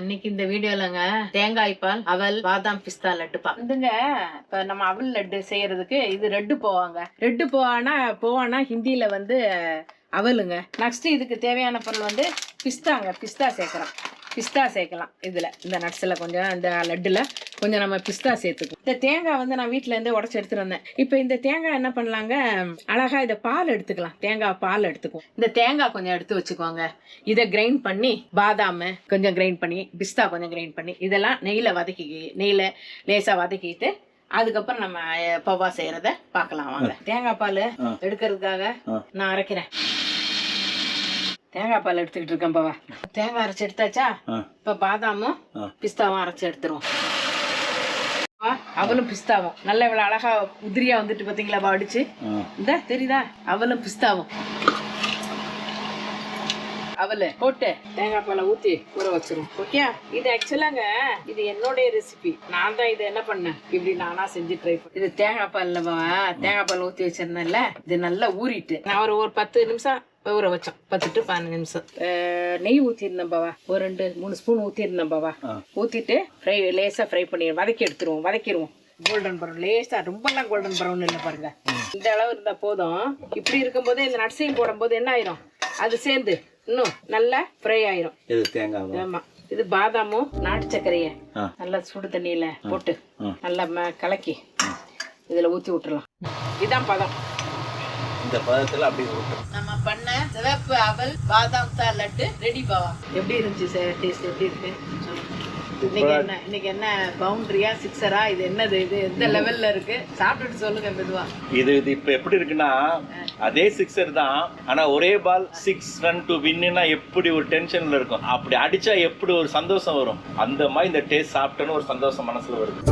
இன்னைக்கு இந்த வீடியோலங்க தேங்காய் பால் அவல் பாதாம் பிஸ்தா லட்டு பால். வந்துங்க இப்ப நம்ம அவல் லட்டு செய்யறதுக்கு இது ரெட்டு போவாங்க. ரெட்டு போவானா போவானா ஹிந்தியில வந்து அவலுங்க. நெக்ஸ்ட் இதுக்கு தேவையான பொருள் வந்து பிஸ்தாங்க. பிஸ்தா சேர்க்குறோம். பிஸ்தா சேர்க்கலாம் இதில் இந்த நட்ஸில் கொஞ்சம் இந்த லட்டில் கொஞ்சம் நம்ம பிஸ்தா சேர்த்துக்கும் இந்த தேங்காய் வந்து நான் வீட்டில் இருந்து உடச்சி எடுத்துட்டு வந்தேன். இப்போ இந்த தேங்காய் என்ன பண்ணலாங்க? அழகா இதை பால் எடுத்துக்கலாம். தேங்காய் பால் எடுத்துக்கும் இந்த தேங்காய் கொஞ்சம் எடுத்து வச்சுக்கோங்க. இதை கிரைண்ட் பண்ணி பாதாம் கொஞ்சம் கிரைண்ட் பண்ணி பிஸ்தா கொஞ்சம் கிரைண்ட் பண்ணி இதெல்லாம் நெய்யில் வதக்கி நெய்யில் லேசாக வதக்கிட்டு அதுக்கப்புறம் நம்ம பவா செய்யறத பார்க்கலாம். வாங்க. தேங்காய் பால் எடுக்கிறதுக்காக நான் அரைக்கிறேன். தேங்காய் பால் எடுத்துக்கிட்டு இருக்கேன் பவா. தேங்காய் அரைச்சி எடுத்தாச்சா? இப்போ பாதாமும் பிஸ்தாவும் அரைச்சி எடுத்துருவோம். ஆ, அவலும் பிஸ்தாவும். நல்ல இவ்வளவு அழகா உதிரியா வந்துட்டு பாத்தீங்களா அடிச்சு? இந்த தெரியுதா? அவலும் பிஸ்தாவும். அவல போட்டு தேங்காய் பாலை ஊத்தி ஊற வச்சிரும் ஓகே இது ஆக்சுவலாங்க இது என்னுடைய ரெசிபி நான் தான் இதை என்ன பண்ணேன்? இப்படி நானா செஞ்சு ட்ரை பண்ணேன். இது தேங்காய் பால்ல தேங்காய் பால் ஊத்தி வச்சிருந்தேன்ல இது நல்லா ஊறிட்டு. நான் ஒரு ஒரு பத்து நிமிஷம் ஊற வச்சோம். பத்து டு பதினஞ்சு நிமிஷம். நெய் ஊற்றிருந்தேன் பாவா. ஒரு ரெண்டு மூணு ஸ்பூன் ஊற்றிருந்தேன் பாவா. ஊற்றிட்டு ஃப்ரை லேசாக ஃப்ரை பண்ணி வதக்கி எடுத்துருவோம். வதக்கிடுவோம். கோல்டன் ப்ரௌன் லேசாக ரொம்பலாம் கோல்டன் ப்ரௌன் இல்லை பாருங்க. இந்த அளவு இருந்தால் போதும். இப்படி இருக்கும்போதே இந்த நட்ஸையும் போடும்போது என்ன ஆயிரும்? அது சேர்ந்து இன்னும் நல்லா ஃப்ரை ஆயிரும். இது தேங்காய் ஆமா. இது பாதாமும் நாட்டு சர்க்கரைய. நல்லா சுடு தண்ணியில போட்டு நல்லா ம- கலக்கி இதுல ஊத்தி விட்டுறலாம் இதான் பதம். இந்த பதத்தில் அப்படி ஊற்றணும் நம்ம பண்ண சிவப்பு அவல் பாதாம் தா லட்டு ரெடி பாவா. எப்படி இருந்துச்சு சார் டேஸ்ட் எப்படி இருக்கு. இன்னைக்கு என்ன இன்னைக்கு என்ன பவுண்டரியா சிக்ஸரா இது என்னது இது? எந்த லெவல்ல இருக்கு? சாப்பிட்டுட்டு சொல்லுங்க மெதுவா. இது இது இப்போ எப்படி இருக்குன்னா அதே சிக்ஸர் தான் ஆனா ஒரே பால் சிக்ஸ் ரன் டு வின்னுனா எப்படி ஒரு டென்ஷன்ல இருக்கும்? அப்படி அடிச்சா எப்படி ஒரு சந்தோஷம் வரும்? அந்த மாதிரி இந்த டேஸ்ட் சாப்பிட்டோன்னு ஒரு சந்தோஷம் மனசுல வருது.